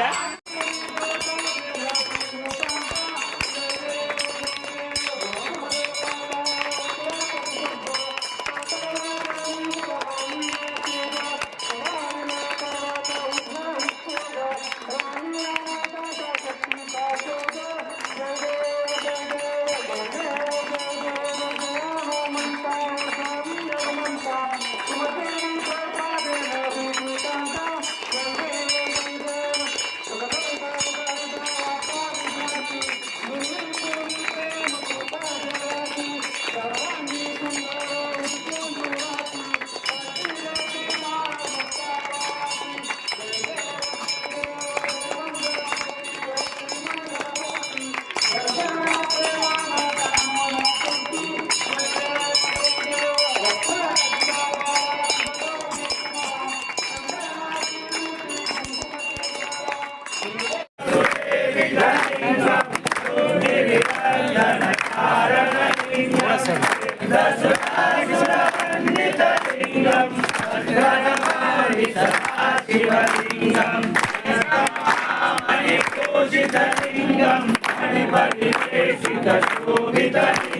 that? లింగం అగ్రపాలిత శివలింగం మణిపూషిత లింగం మణిపరివేషిత శోభిత లింగం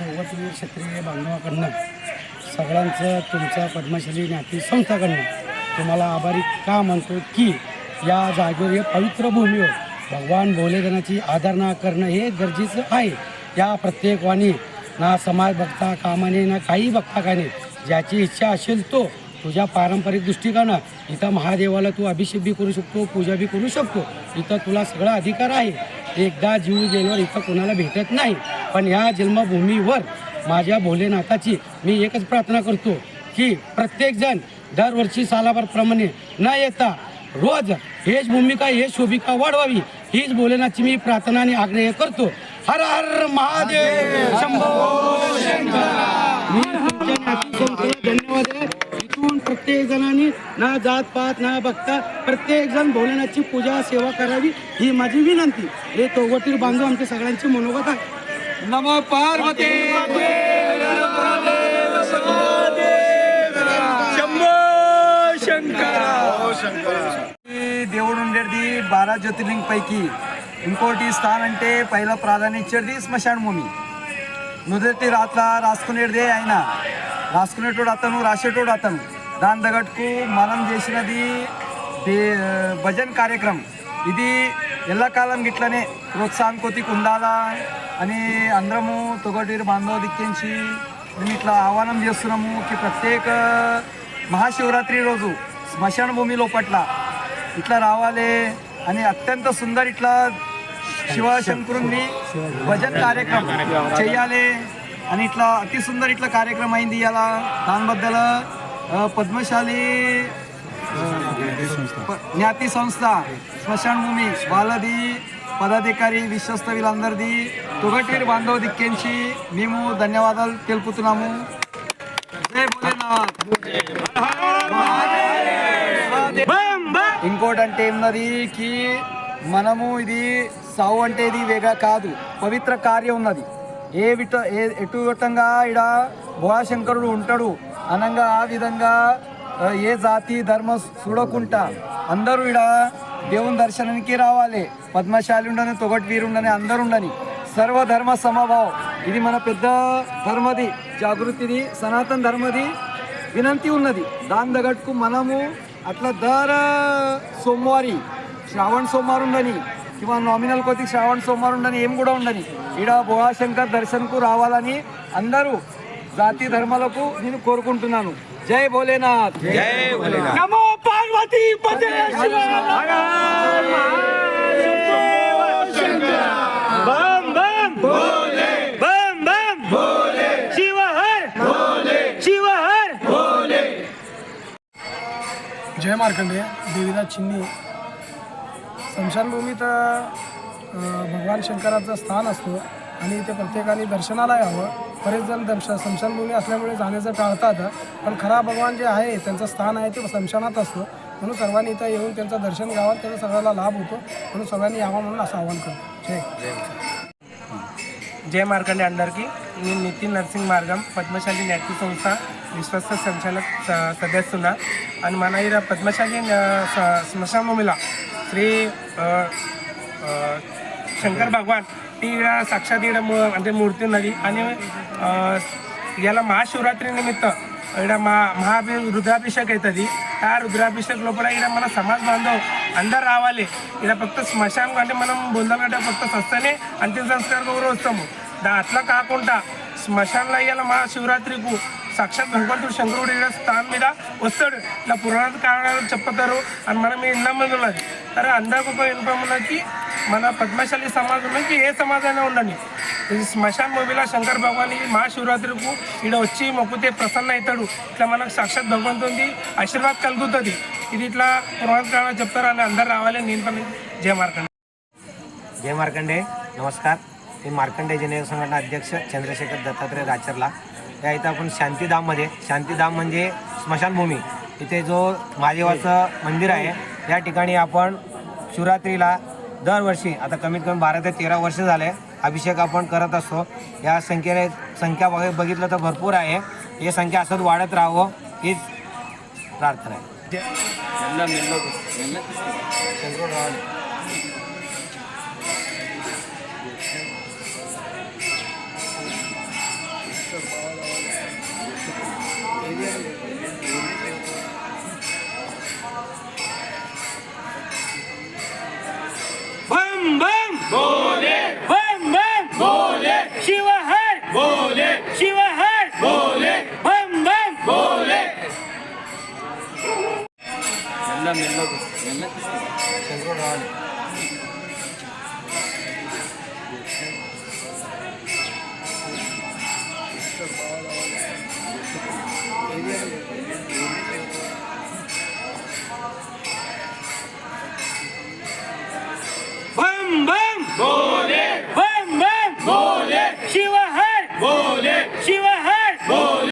प्रथमतः क्षत्रिय बांधवाकडनं सगळ्यांचं तुमच्या पद्मश्री ज्ञाती संस्थाकडनं तुम्हाला आभारी का म्हणतो की या जागेवर या पवित्र भूमीवर भगवान भोलेदानाची आदरणा करणं हे गरजेचं आहे. या प्रत्येकवाणी ना समाज बघता कामाने ना काही बघता काने ज्याची इच्छा असेल तो तुझ्या पारंपरिक दृष्टिकोनं इथं महादेवाला तू अभिषेक बी करू शकतो पूजा बी करू शकतो. इथं तुला सगळा अधिकार आहे. एकदा जीव गेल्यावर इथं कोणाला भेटत नाही. पण ह्या जन्मभूमीवर माझ्या भोलेनाथाची मी एकच प्रार्थना करतो की प्रत्येकजण दरवर्षी सालाभरप्रमाणे न येता रोज हेच भूमिका हेच शोभिका वाढवावी. हीच भोलेनाथची मी प्रार्थना आणि आग्रह करतो. हर हर महादेव! शंभो मी धन्यवाद आहे. इथून प्रत्येक जणांनी ना जात पात ना बघता प्रत्येक जण भोलेनाथची पूजा सेवा करावी ही माझी विनंती. हे तोवटीर बांधव आमच्या सगळ्यांची मनोगत आहे. నమో పార్వతీ. దేవుడు ఉండేది బారా జ్యోతిర్లింగ్ పైకి. ఇంకోటి స్థానం అంటే పైల ప్రాధాన్యం ఇచ్చేది శ్మశాన భూమి. మొదటి రాత్ర రాసుకునేదే ఆయన. రాసుకునేటోడు అతను రాసేటోడు అతను. దాని తగ్గట్టుకు మనం చేసినది భజన్ కార్యక్రమం. ఇది ఎల్లకాలం గిట్లనే ప్రోత్సాహం కొద్దిగా ఉండాలా? అని అందరము తొగటూరు బాంధవదిక్కించి మేము ఇట్లా ఆహ్వానం చేస్తున్నాము ప్రత్యేక మహాశివరాత్రి రోజు శ్మశాన భూమి లోపట్ల ఇట్లా రావాలి అని అత్యంత సుందర్ ఇట్లా శివశంకరుణ్ణి భజన్ కార్యక్రమం చేయాలి అని ఇట్లా అతి సుందర్ ఇట్లా కార్యక్రమం అయింది ఇలా దానిబద్దల పద్మశాలి జ్ఞాతి సంస్థ శ్మశాన భూమి వాళ్ళది పదాధికారి విశ్వస్త వీళ్ళందరిది తొగటీరు బాంధవ దిక్కించి మేము ధన్యవాదాలు తెలుపుతున్నాము. జై భోలేనాథ్. ఇంకోటి అంటే ఏమన్నది కి మనము ఇది సావు అంటే ఇది వేగా కాదు పవిత్ర కార్యం ఉన్నది. ఏ విట ఏ ఎటు విటంగా ఇడ భోళాశంకరుడు ఉంటాడు అనంగా ఆ విధంగా ఏ జాతి ధర్మం చూడకుండా అందరూ ఇడ దేవుని దర్శనానికి రావాలి. పద్మశాలి ఉండని తొగటి వీరుండని అందరూ ఉండని. సర్వధర్మ సమభావం. ఇది మన పెద్ద ధర్మది జాగృతిది సనాతన ధర్మది వినంతి ఉన్నది. దాని తగట్టుకు మనము అట్లా ధర సోమవారి శ్రావణ సోమవారం ఉండని ఇవా నామినల్ కొద్ది శ్రావణ సోమవారం ఉండని ఏం కూడా ఉండని. ఈడ భోగాశంకర్ దర్శనకు రావాలని అందరూ జాతి ధర్మాలకు నేను కోరుకుంటున్నాను. जय भोलेनाथ. जय भोलेनाथ. नमो पार्वती पते बम बम. बम बम. हर. हर. भोले. जय मार्कंडेय देवीदा चिन्नी. स्मशानभूमीत भगवान शंकराचं स्थान असतो. आणि इथे प्रत्येकाने दर्शनाला यावं बरेच जण दर्श शमशानभूमी असल्यामुळे जाण्याचं टाळतात. पण खरा भगवान जे आहे त्यांचं स्थान आहे ते शमशानात असतो. म्हणून सर्वांनी इथं येऊन त्यांचं दर्शन घ्यावं त्याचा सगळ्याला लाभ होतो. म्हणून सर्वांनी यावा म्हणून असं आवाहन करतो. जय जय मार्कंडे अंडरकी. मी नितीन नर्सिंग मार्गम पद्मशाली नाट्य संस्था विश्वस्त संचालक सदस्यना आणि मला पद्मशाली स्मशानभूमीला श्री शंकर भगवान. ఈడ సాక్ష తీయడం అంటే మూర్తి ఉన్నది. అని ఇలా మహాశివరాత్రి నిమిత్తం ఇక్కడ మా మహాభి రుద్రాభిషేక్ అవుతుంది ఆ రుద్రాభిషేక్ లోపల ఇక్కడ మన సమాజ బాంధవ్ అందరు రావాలి. ఇక్కడ ఫక్త శ్మశానం అంటే మనం బొందలగడ్డ ఫక్త సస్తనే అంతిమ సంస్కారం కూడా వస్తాము. దా అట్లా కాకుండా శ్మశానంలో అయ్యాల మా శివరాత్రికు సాక్షాత్ భగవంతుడు శంకరుడు ఇక్కడ స్థానం మీద వస్తాడు. ఇలా పురాణ కారణాలు చెప్పతారు. అని మనం ఎన్నమంది ఉన్నది. సరే అందరికీ ఉపయోగపడికి మన పద్మశాలి సమాజంలోకి ఏ సమాజమైనా ఉండండి ఇది శ్మశాన్ మూవీలో శంకర్ భగవాన్ ఈ మహాశివరాత్రికి ఇక్కడ వచ్చి మొక్కితే ప్రసన్న అవుతాడు ఇట్లా మనకు సాక్షాత్ భగవంతుంది ఆశీర్వాద్ కలుగుతుంది ఇది ఇట్లా పురాణ కారణాలు చెప్తారు అని అందరు రావాలి నేను పని జయ మార్కండి जय मार्कंडे नमस्कार मी मार्कंडे जनैक संघटना अध्यक्ष चंद्रशेखर दत्तात्रय राचरला या इथं आपण शांतीधाममध्ये शांतीधाम म्हणजे स्मशानभूमी इथे जो महादेवाचं मंदिर आहे या ठिकाणी आपण शिवरात्रीला दरवर्षी आता कमीत कमी बारा ते तेरा वर्ष झाले अभिषेक आपण करत असतो. या संख्येने संख्या वगैरे बघितलं तर भरपूर आहे. ही संख्या असंच वाढत राहावं हीच प्रार्थना आहे.